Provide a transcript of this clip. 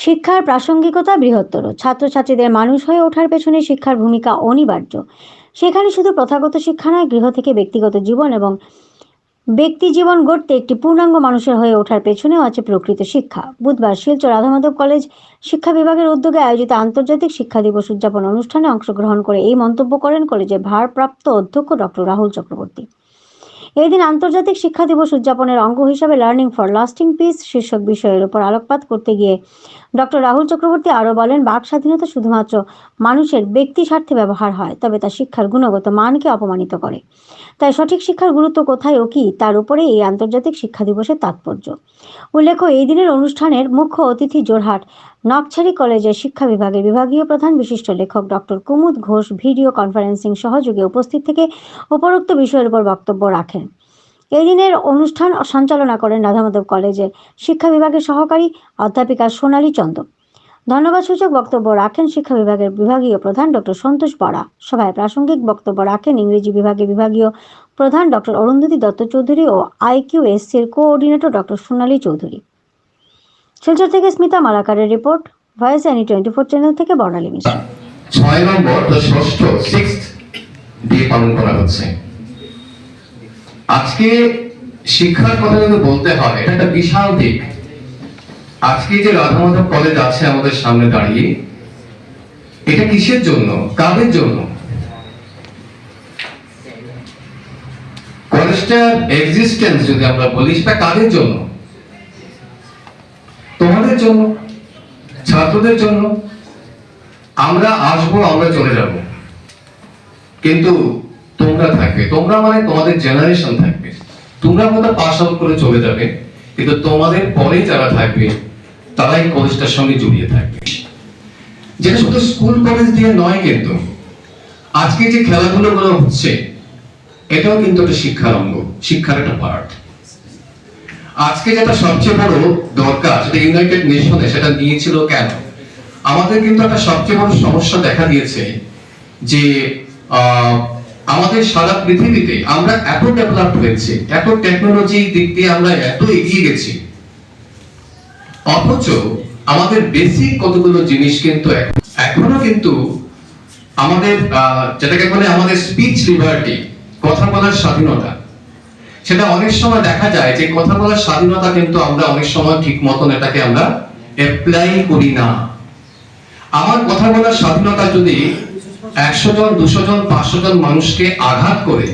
শিক্ষার প্রাসঙ্গিকতা বৃহত্তর। ছাত্রছাত্রীদের মানুষ হয়ে ওঠার পেছনে শিক্ষার ভূমিকা অনিবার্য। সেখানে শুধু প্রথাগত শিক্ষা নয়, গৃহ থেকে ব্যক্তিগত জীবন এবং ব্যক্তি জীবন গড়তে একটি পূর্ণাঙ্গ মানুষের হয়ে ওঠার পেছনেও আছে প্রকৃত শিক্ষা। বুধবার শিলচর রাধামাধব কলেজ শিক্ষা বিভাগের উদ্যোগে আয়োজিত আন্তর্জাতিক শিক্ষা দিবস উদযাপন অনুষ্ঠানে অংশগ্রহণ করে এই মন্তব্য করেন কলেজের ভারপ্রাপ্ত অধ্যক্ষ ডক্টর রাহুল চক্রবর্তী। এই দিন আন্তর্জাতিক শিক্ষা দিবস উদযাপনের অঙ্গ হিসাবে লার্নিং ফর লাস্টিং পিস শীর্ষক বিষয়ের উপর আলোকপাত করতে গিয়ে ডক্টর রাহুল চক্রবর্তী আরও বলেন, বাক স্বাধীনতা শুধুমাত্র মানুষের ব্যক্তি স্বার্থে ব্যবহার হয়, তবে তা শিক্ষার গুণগত মানকে অপমানিত করে। তাই সঠিক শিক্ষার গুরুত্ব কোথায় ও কি, তার উপরে এই আন্তর্জাতিক শিক্ষা দিবসের তাৎপর্য। উল্লেখ্য, এই দিনের অনুষ্ঠানের মুখ্য অতিথি জোরহাট নকছারি কলেজের শিক্ষা বিভাগের বিভাগীয় প্রধান বিশিষ্ট লেখক doctor Kumud Ghosh video conferencing সহযোগে উপস্থিত থেকে উপরোক্ত বিষয়ের উপর বক্তব্য রাখেন। এই দিনের অনুষ্ঠান সঞ্চালনা করেন রাধামাধব কলেজের শিক্ষা বিভাগের সহকারী অধ্যাপিকা সোনালী চন্দ। ধন্যবাদ সূচক বক্তব্য রাখেন শিক্ষা বিভাগের বিভাগীয় প্রধান ডক্টর সন্তোষ বরা। সভায় প্রাসঙ্গিক বক্তব্য রাখেন ইংরেজি বিভাগের বিভাগীয় প্রধান ডক্টর অরুন্ধতী দত্ত চৌধুরী ও আইকিউ এসসির কোঅর্ডিনেটর ডক্টর সোনালী চৌধুরী। শিলচর থেকে স্মিতা মালাকারের report, voice any twenty four channel থেকে বর্ণালী মিশ্র। ছয় নম্বর ষষ্ঠ সিক্স দিয়ে পালন করা হচ্ছে। আজকে শিক্ষার কথা যদি বলতে হয়, এটা একটা বিশাল দিক। আজকে যে রাধা মাধব কলেজ আছে আমাদের সামনে দাঁড়িয়ে, এটা কিসের জন্য? কাদের জন্য? কলেজটার এক্সিস্টেন্স যদি আমরা বলি, সেটা কাদের জন্য? তোমাদের জন্য? ছাত্রদের জন্য? আমরা আসব, আমরা চলে যাব। কিন্তু তোমরা থাকবে। তোমরা মানে তোমাদের জেনারেশন থাকবে। তোমরা হয়তো পাস আউট করে চলে যাবে। কিন্তু তোমাদের পরে যারা থাকবে, তারাই কলেজটার সঙ্গে জড়িয়ে থাকবে। যেটা শুধু স্কুল কলেজ দিয়ে নয় কিন্তু, আজকে যে খেলাধুলো গুলো হচ্ছে, এটাও কিন্তু একটা শিক্ষার অঙ্গ, শিক্ষার একটা পার্ট আজকে যেটা সবচেয়ে বড় দরকার সেটা ইউনাইটেড নেশনে সেটা নিয়েছিল কেন? আমাদের কিন্তু একটা সবচেয়ে বড় সমস্যা দেখা দিয়েছে যে আমাদের সারা পৃথিবীতে আমরা এত ডেভেলপ হয়েছে, এত টেকনোলজি দিক দিয়ে আমরা এত এগিয়ে গেছি। অথচ আমাদের বেসিক কতগুলো জিনিস কিন্তু এখনও কিন্তু আমাদের যেটাকে বলে আমাদের স্পিচ লিবার্টি কথা বলার স্বাধীনতা। সেটা অনেক সময় দেখা যায় যে কথা বলার স্বাধীনতা কিন্তু আমরা অনেক সময় ঠিক মতন এটাকে আমরা অ্যাপ্লাই করি না। আমার কথা বলার স্বাধীনতা যদি একশো জন দুশো জন পাঁচশো জন মানুষকে আঘাত করে